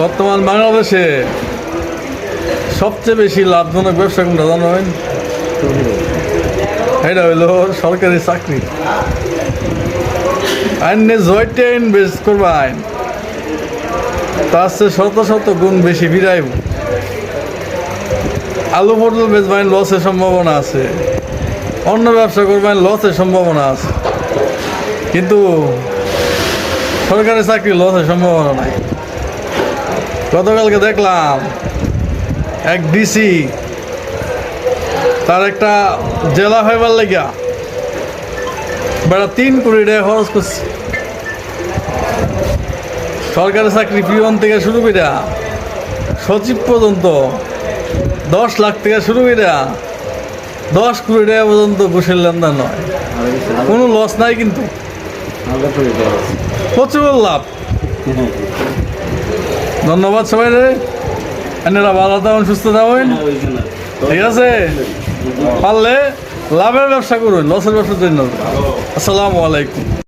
বর্তমান বাংলাদেশে সবচেয়ে বেশি লাভজনক ব্যবসা কোনটা জানেন এটা হইল সরকারি চাকরি। আইনে জয়টে ইনভেস্ট করবেন তার চেয়ে শত শত গুণ বেশি ফিরাইব আলু পটল বেচবেন লসের সম্ভাবনা আছে। অন্য ব্যবসা করবেন লসের সম্ভাবনা আছে। কিন্তু সরকারি চাকরি লসের সম্ভাবনা নাই। গতকালকে দেখলাম এক ডিসি তার একটা জেলা হইবার লেগা বেড়া তিন কোটি টাকা খরচ করছে। সরকারি চাকরি পিওন থেকে শুরু করে সচিব পর্যন্ত দশ লাখ থেকে শুরু করে দশ কোটি টাকা পর্যন্ত ঘুষের লেনদেন নয় কোনো লস নাই কিন্তু। প্রচুর লাভ। ধন্যবাদ সবাই রে। এনারা ভালো থাকুন, সুস্থ থাকুন। ঠিক আছে? পারলে লাভের ব্যবসা করুন, লসের ব্যবসার জন্য। আসসালামু আলাইকুম।